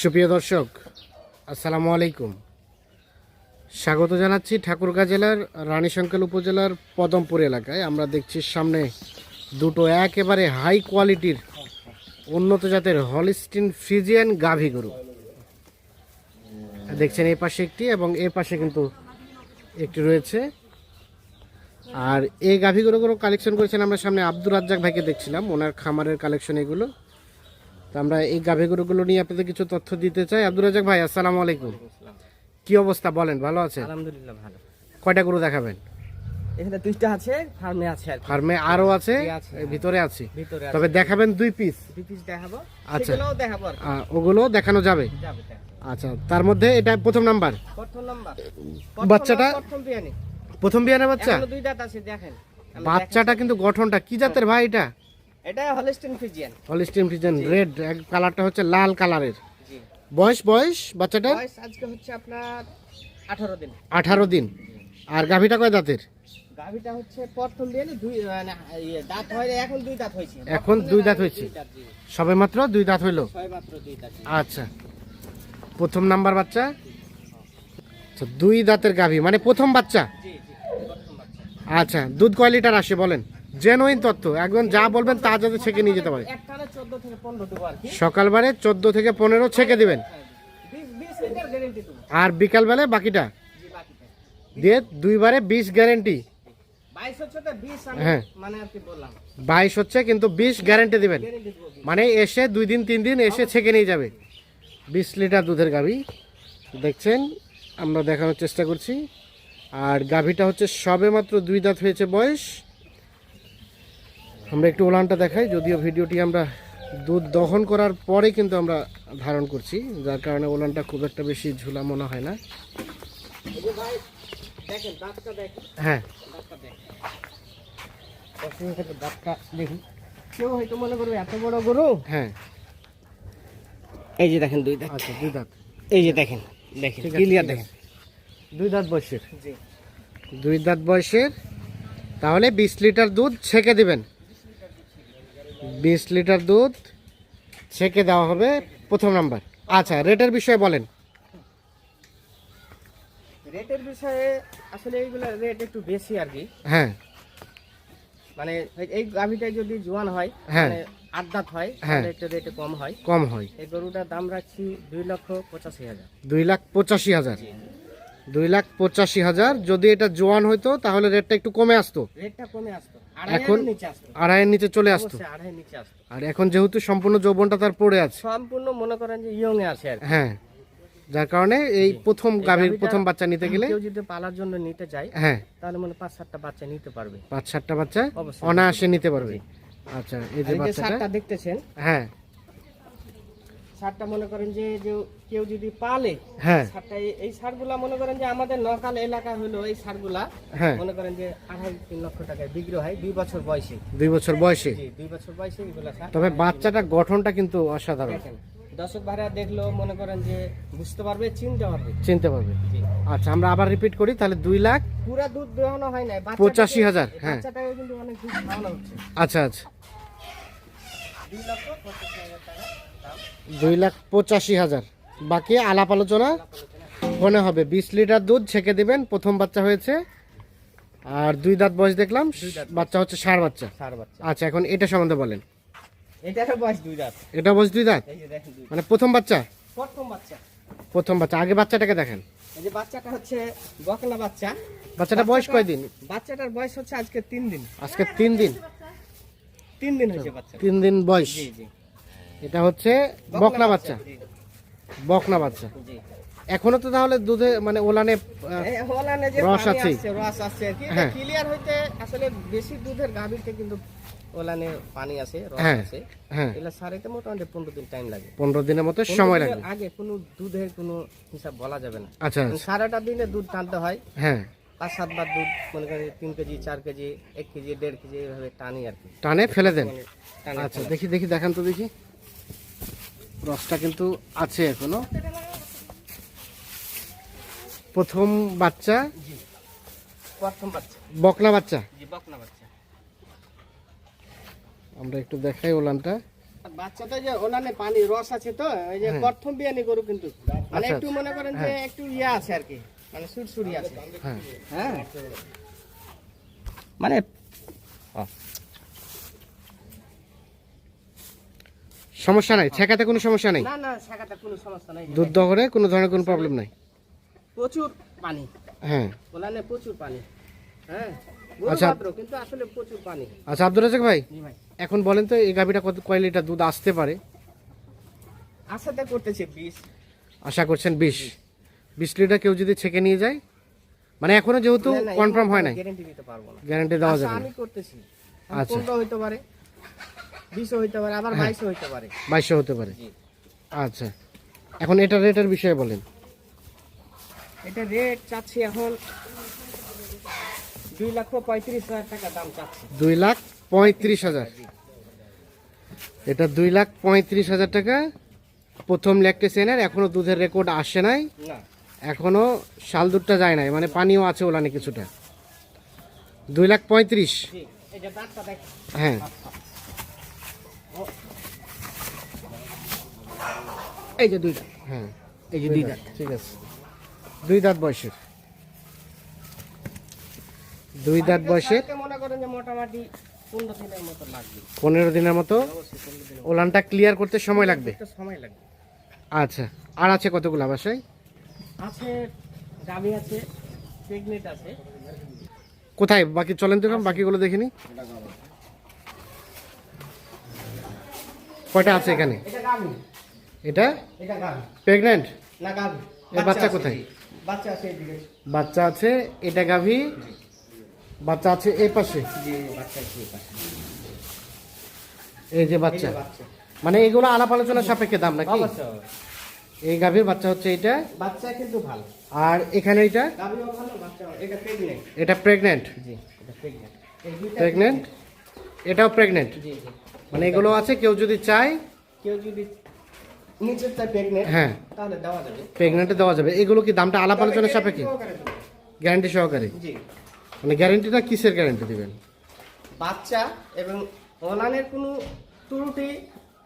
সুপ্রিয় দর্শক, আসসালামু আলাইকুম। স্বাগত জানাচ্ছি ঠাকুরগাঁ জেলার রানীশঙ্কল উপজেলার পদমপুর এলাকায়। আমরা দেখছি সামনে দুটো একেবারে হাই কোয়ালিটির উন্নত জাতের হলিস্টিন ফ্রিজিয়ান গাভী গরু। দেখছেন এই পাশে একটি এবং এ পাশে কিন্তু একটি রয়েছে। আর এই গাভী গরুগুলো কালেকশন করেছেন আমরা সামনে আব্দুর রাজ্জাক ভাইকে দেখছিলাম। ওনার খামারের কালেকশন এগুলো। তো আমরা এই গাভী গরুগুলো নিয়ে আপনাদের কিছু তথ্য দিতে চাই। আব্দুর রাজ্জাক ভাই আসসালামু আলাইকুম। কি অবস্থা বলেন ভালো আছে আলহামদুলিল্লাহ ভালো। কয়টা গরু দেখাবেন? এখানে দুইটা আছে ফার্মে আছে আর ফার্মে আরও আছে? এই ভিতরে আছে? তবে দেখাবেন দুই পিস দুই পিস দেখাবো। আচ্ছা। দেখাবো আর ওগুলো দেখানো যাবে? যাবে আচ্ছা তার মধ্যে এটা প্রথম নাম্বার? প্রথম নাম্বার। বাচ্চাটা- প্রথম বিয়ানি। প্রথম বিয়ানের বাচ্চা? দুই দাঁত আছে দেখেন। বাচ্চাটা কিন্তু গঠনটা কি জাতের ভাই এটা। এটা Holstein Friesian Holstein Friesian red কালারটা হচ্ছে লাল কালারের বয়স বয়স বাচ্চাটার? বয়স আজকে হচ্ছে আপনার আঠারো দিন। আঠারো দিন। আর গাভীটা কয় দাঁতের? গাভিটা হচ্ছে প্রথম বিয়ানি দুই মানে ইয়ে, দাঁত হয় এখন দুই দাঁত হয়েছে। এখন দুই দাঁত হয়েছে। সবে মাত্র দুই দাঁত হইল? মাত্র দুই দাঁত আচ্ছা। প্রথম নাম্বার বাচ্চা? আচ্ছা, দুই দাঁতের গাভী মানে প্রথম বাচ্চা? জি জি প্রথম বাচ্চা। আচ্ছা দুধ কয় লিটার আসে বলেন? জেনুইন তথ্য একদম যা বলবেন তা যাতে ছেঁকে নিয়ে যেতে পারে। সকালবারে চোদ্দ থেকে পনেরো ছেঁকে দিবেন। আর বিকালবেলায় বাকিটা? দিয়ে দুইবারে বিশ গ্যারেন্টি হ্যাঁ। বাইশ হচ্ছে কিন্তু বিশ গ্যারেন্টি দিবেন। মানে এসে দুই দিন, তিন দিন এসে ছেঁকে নিয়ে যাবে। বিশ লিটার দুধের গাভী। দেখছেন? আমরা দেখানোর চেষ্টা করছি। আর গাভীটা হচ্ছে সবে মাত্র দুই দাঁত হয়েছে বয়স। আমরা একটু ওলানটা দেখাই যদিও ভিডিওটি আমরা দুধ দহন করার পরে কিন্তু আমরা ধারণ করছি যার কারণে ওলানটা খুব একটা বেশি ঝুলা মনে হয় না। হ্যাঁ। কেউ হয়তো মনে করবে এত বড় গরু? হ্যাঁ। এই যে দেখেন দুই দাঁত। আচ্ছা দুই দাঁত। এই যে দেখেন দেখেন ক্লিয়ার দেখেন। দুই দাঁত বয়সের? দুই দাঁত বয়সের। তাহলে বিশ লিটার দুধ ছেঁকে দিবেন। বিশ লিটার দুধ ছেঁকে দেওয়া হবে প্রথম নাম্বার। আচ্ছা রেটের বিষয়ে বলেন। রেটের বিষয়ে আসলে এইগুলো রেট একটু বেশি আর কি। হ্যাঁ। মানে এই- এই যদি জোয়ান হয় হ্যাঁ। মানে আট দাঁত হয় হ্যাঁ। তাহলে একটু রেটে কম হয়। কম হয়। এই গরুটার দাম রাখছি দুই লক্ষ পঁচাশি হাজার। দুই লাখ পঁচাশি হাজার। দুই লাখ পঁচাশি হাজার যদি এটা জোয়ান হইতো তাহলে রেটটা একটু কমে আসতো। রেটটা কমে আসতো। এখন- আড়াইয়ের নিচে চলে আসতো। আর এখন যেহেতু সম্পূর্ণ যৌবনটা তার পড়ে আছে। সম্পূর্ণ মনে করেন যে ইয়ং এ আছে আর হ্যাঁ যার কারণে এই প্রথম গাভীর প্রথম বাচ্চা নিতে গেলে কেউ যদি পালার জন্য নিতে যায় হ্যাঁ। তাহলে মানে পাঁচ সাতটা বাচ্চা নিতে পারবে। পাঁচ সাতটা বাচ্চা অনায়াসে নিতে পারবে। আচ্ছা এই যে বাচ্চাটা। দেখতেছেন হ্যাঁ। সারটা মনে করেন যে যে কেউ যদি পালে হ্যাঁ। সারটা এই- সারগুলা মনে করেন যে আমাদের নকাল এলাকা হলো এই সারগুলা হ্যাঁ। মনে করেন যে আড়াই তিন লক্ষ টাকায় বিক্রি হয় দুই বছর বয়সে। দুই বছর বয়সে? দুই বছর বয়সে এগুলা সার। তবে বাচ্চাটা গঠনটা কিন্তু অসাধারণ। দর্শক ভাড়া দেখল মনে করেন যে বুঝতে পারবে চিনতে পারবে। চিনতে পারবে। আচ্ছা আমরা আবার রিপিট করি তাহলে দুই লাখ পুরা দুধ দেওয়ানো হয় না পঁচাশি হাজার, হ্যাঁ। কিন্তু অনেক দুধ খাওয়ানো হচ্ছে। আচ্ছা আচ্ছা। দুই লক্ষ পঁচাশি হাজার টাকা। দুই লাখ পঁচাশি হাজার। বাকি আলাপ আলোচনা মনে হবে। বিশ লিটার দুধ ছেঁকে দিবেন। প্রথম বাচ্চা হয়েছে। আর দুই দাঁত বয়স দেখলাম বাচ্চা হচ্ছে বাচ্চা। সার বাচ্চা। আচ্ছা এখন এটা সম্বন্ধে বলেন। বয়স দুই এটা বয়স দুই দাঁত? মানে প্রথম বাচ্চা? প্রথম বাচ্চা। প্রথম বাচ্চা। আগে বাচ্চাটাকে দেখেন। এই যে বাচ্চাটা হচ্ছে বকলা বাচ্চা। বাচ্চাটা বয়স কয়দিন? বাচ্চাটার বয়স হচ্ছে আজকে তিন দিন। আজকে তিন দিন। তিন দিন হয়েছে বাচ্চা তিন দিন বয়স। জি জি। এটা হচ্ছে বকনা বাচ্চা। বকনা বাচ্চা। এখনও তো তাহলে দুধে মানে ওলানে রস আছে। রস আছে আর কি। হ্যাঁ। ক্লিয়ার হইতে আসলে বেশি দুধের গাভীতে কিন্তু ওলানে পানি আছে রস। আছে হ্যাঁ। এগুলা সারাইতে মোটামুটি পনেরো দিন টাইম লাগে। পনেরো দিনের মতো সময় লাগে। আগে কোনো দুধের কোনো হিসাব বলা যাবে না। আচ্ছা। সারাটা দিনে দুধ টানতে হয়। হ্যাঁ। পাঁচ সাতবার দুধ মনে করেন তিন কেজি চার কেজি এক কেজি দেড় কেজি এইভাবে টানি আর কি। টানে ফেলে দেন। মানে আচ্ছা দেখি দেখি দেখান তো দেখি। রসটা কিন্তু আছে এখনও। প্রথম বাচ্চা প্রথম বাচ্চা। বকনা বাচ্চা। বকনা বাচ্চা। আমরা একটু দেখাই ওলানটা। বাচ্চাটা যে ওনানে পানি রস আছে তো ওই যে হ্যাঁ। প্রথম বিয়ানি গরু কিন্তু। মানে আচ্ছা, একটু মনে করেন যে একটু ইয়া আছে আর কি মানে সুরসুরি আছে। হ্যাঁ। হ্যাঁ। মানে সমস্যা নাই? ছেঁকাতে কোনো সমস্যা নেই? না না শাখাটা কোনো সমস্যা নাই। দুধ দহরে কোনো ধরনের কোনো প্রবলেম নাই? প্রচুর পানি। হ্যাঁ। ওনানে প্রচুর পানি। হ্যাঁ আচ্ছা। আচ্ছা কিন্তু আসলে প্রচুর পানি। আচ্ছা আব্দুল রাজাক ভাই এখন বলেন তো এই গাভিটা কত কয় লিটার দুধ আসতে পারে? আশাতে করতেছে বিষ আশা করছেন বিশ। বিশ লিটার কেউ যদি ছেঁকে নিয়ে যায়? মানে এখনও যেহেতু কনফার্ম হয় নাই। গ্যারান্টি দিতে পারব না। গ্যারান্টি দেওয়া আশা যাবে আমি করতেছি। আচ্ছা। হইতে পারে? বিশও হইতে পারে আবার বাইশও হইতে পারে। বাইশশো হতে পারে। আচ্ছা। এখন এটা রেটের বিষয়ে বলেন। এটা রেট চাচ্ছি এখন দুই লক্ষ পঁয়ত্রিশ হাজার টাকা দাম চাচ্ছি। দুই লাখ পঁয়ত্রিশ হাজার। এটা দুই লাখ পঁয়ত্রিশ হাজার টাকা। প্রথম ল্যাকটেশনের এখনও দুধের রেকর্ড আসে নাই। এখনও শাল দুধটা যায় নাই মানে পানিও আছে ওলানে কিছুটা। দুই লাখ পঁয়ত্রিশ। জি এই যে দাঁতটা দেখ হ্যাঁ। এই যে দুই দাঁত ঠিক আছে। দুই দাঁত বয়সের। দুই দাঁত বয়সের। মনে করেন যে মোটামুটি পনেরো দিনের মতো ওলানটা ক্লিয়ার করতে সময় লাগবে? সময় লাগবে। আচ্ছা আর আছে কতগুলো বাসায়? আছে গাভি আছে প্রেগনেন্ট আছে। কোথায়? বাকি চলেন তো বাকিগুলো দেখিনি কয়টা আছে এখানে? এটা এটা প্রেগনেন্ট না গাভি। এর বাচ্চা কোথায়? বাচ্চা আছে এদিকে বাচ্চা আছে এটা গাভী? বাচ্চা আছে এই পাশে? এই যে বাচ্চা। মানে এগুলো আলাপ আলোচনা সাপেক্ষে দাম নাকি। এই গাভীর বাচ্চা হচ্ছে এটা বাচ্চা কিন্তু ভালো। আর এখানে এটা গাভিও ভালো বাচ্চা এটা প্রেগনেন্ট এটা প্রেগনেন্ট এটাও প্রেগনেন্ট মানে এগুলো আছে কেউ যদি চায়? কেউ যদি নিচের চাই প্রেগনেন্ট হ্যাঁ। তাহলে দেওয়া যাবে। প্রেগনেন্টে দেওয়া যাবে। এগুলো কি দামটা আলাপ আলোচনা সাপেক্ষে? সহকারে গ্যারান্টি সহকারে? জি। মানে গ্যারান্টিটা কিসের গ্যারান্টি দিবেন? বাচ্চা এবং অনানের কোনো ত্রুটি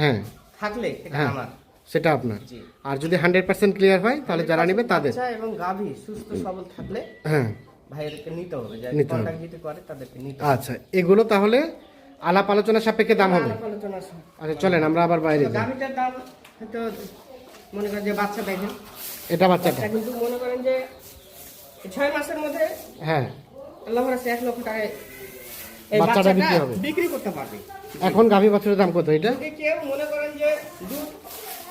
হ্যাঁ। থাকলে হ্যাঁ আমার। সেটা আপনার। আর যদি হান্ড্রেড পার্সেন্ট ক্লিয়ার হয় তাহলে যারা নেবে তাদের। এবং গাভী সুস্থ সবল থাকলে হ্যাঁ। ভাইয়েরকে নিতে হবে। নিতে হবে। করে তাদেরকে নিতে আচ্ছা এগুলো তাহলে আলাপ আলোচনা সাপেক্ষে দাম হবে। আচ্ছা চলেন আমরা আবার বাইরে যাই। দাম হয়তো মনে করেন যে বাচ্চা দেখেন। এটা বাচ্চাটা কিন্তু মনে করেন যে ছয় মাসের মধ্যে হ্যাঁ। আল্লাহ রাস্তায় এক লক্ষ টাকায় এই বাচ্চাটা বিক্রি হবে। বিক্রি করতে পারবে। এখন গাভী বাছুরের দাম কত এটা? যদি কেউ মনে করেন যে দুধ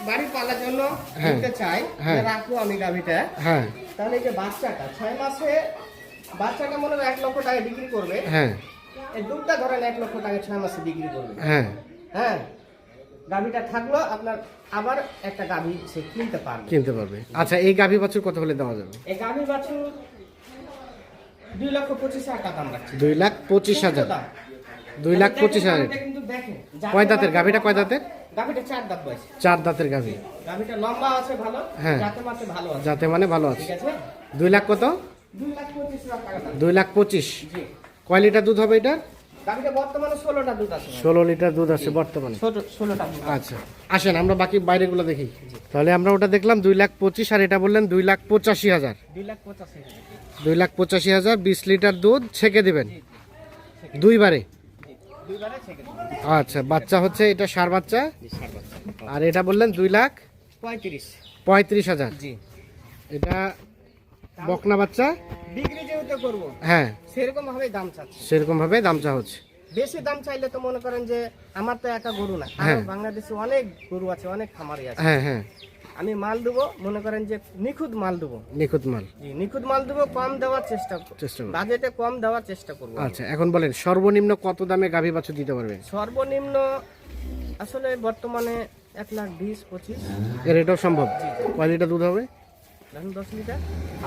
বাড়ি পালার জন্য হ্যাঁ। নিতে চাই হ্যাঁ। রাখব আমি গাভীটা হ্যাঁ। তাহলে এই যে বাচ্চাটা ছয় মাসে বাচ্চাটা মনে হয় এক লক্ষ টাকা বিক্রি করবে। হ্যাঁ। এই দুধটা ধরেন এক লক্ষ টাকা ছয় মাসে বিক্রি করবে। হ্যাঁ। হ্যাঁ। গাভীটা থাকল আপনার আবার একটা গাভী সে কিনতে পারবে। কিনতে পারবে। আচ্ছা এই গাভী বাছুর কত হলে দেওয়া যাবে? এই গাভী বাছুর দুই লক্ষ পঁচিশ হাজার টাকা দাম রাখছে। দুই লাখ পঁচিশ হাজার। দুই লাখ পঁচিশ হাজার। গাভীটা কিন্তু দেখেন কয় দাঁতের গাভীটা কয় দাঁতের? গাভীটা চার দাঁত বয়স। চার দাঁতের গাভী। গাভীটা লম্বা আছে ভালো হ্যাঁ। যাতে মাত্র ভালো আছে। যাতে মানে ভালো আছে। ঠিক আছে? দুই লাখ কত? দুই লাখ পঁচিশ হাজার টাকা দাম। দুই লাখ পঁচিশ। জি। কয় লিটার দুধ হবে এটা গাভীটা বর্তমানে ষোলোটা দুধ আছে ষোলো লিটার দুধ আছে বর্তমানে। দুধ আচ্ছা। আসেন আমরা বাকি বাইরেগুলো দেখি। তাহলে আমরা ওটা দেখলাম দুই লাখ পঁচিশ আর এটা বললেন দুই লাখ পঁচাশি হাজার। দুই লাখ পঁচাশি দুই লাখ পঁচাশি হাজার বিশ লিটার দুধ ছেঁকে দেবেন। দুইবারে আচ্ছা বাচ্চা হচ্ছে এটা সার বাচ্চা। আর এটা বললেন দুই লাখ পঁয়ত্রিশ। পঁয়ত্রিশ হাজার। জি। এটা বকনা বাচ্চা? বিক্রি যেহেতু করব হ্যাঁ। সেরকম ভাবে দাম চাচ্ছে। সেরকম ভাবে দাম চা হচ্ছে বেশি দাম চাইলে তো মনে করেন যে আমার তো একা গরু না। হ্যাঁ। আরও বাংলাদেশে অনেক গরু আছে অনেক খামারি আছে। হ্যাঁ হ্যাঁ। আমি মাল দেবো মনে করেন যে নিখুঁত মাল দেবো। নিখুঁত মাল। জি নিখুঁত মাল দেবো কম দেওয়ার চেষ্টা করব। চেষ্টা। বাজেটে কম দেওয়ার চেষ্টা করব আচ্ছা এখন বলেন সর্বনিম্ন কত দামে গাভী বাছুর দিতে পারবেন সর্বনিম্ন আসলে বর্তমানে এক লাখ বিশ পঁচিশ। এর এটাও সম্ভব? কয় লিটার দুধ হবে? এখন দশ লিটার।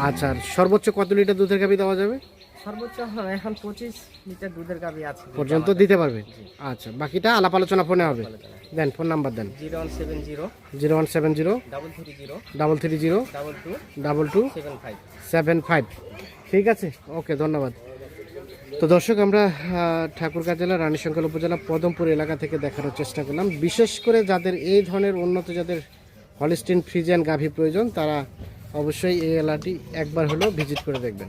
আচ্ছা সর্বোচ্চ কত লিটার দুধের গাভী দেওয়া যাবে? সর্বোচ্চ এখন পঁচিশ লিটার দুধের গাভি আছে। পর্যন্ত দিতে পারবেন আচ্ছা বাকিটা আলাপ আলোচনা ফোনে হবে। দেন ফোন নাম্বার দেন। Zero one seven zero zero one seven zero double three zero double three zero double two double two seven five. Seven five. ঠিক আছে? ওকে ধন্যবাদ। তো দর্শক আমরা ঠাকুরগাঁ জেলা রানীশঙ্কর উপজেলা পদমপুর এলাকা থেকে দেখানোর চেষ্টা করলাম। বিশেষ করে যাদের এই ধরনের উন্নত যাদের হলিস্টিন ফ্রিজিয়ান গাভী প্রয়োজন তারা অবশ্যই এই এলাকাটি একবার হলেও ভিজিট করে দেখবেন।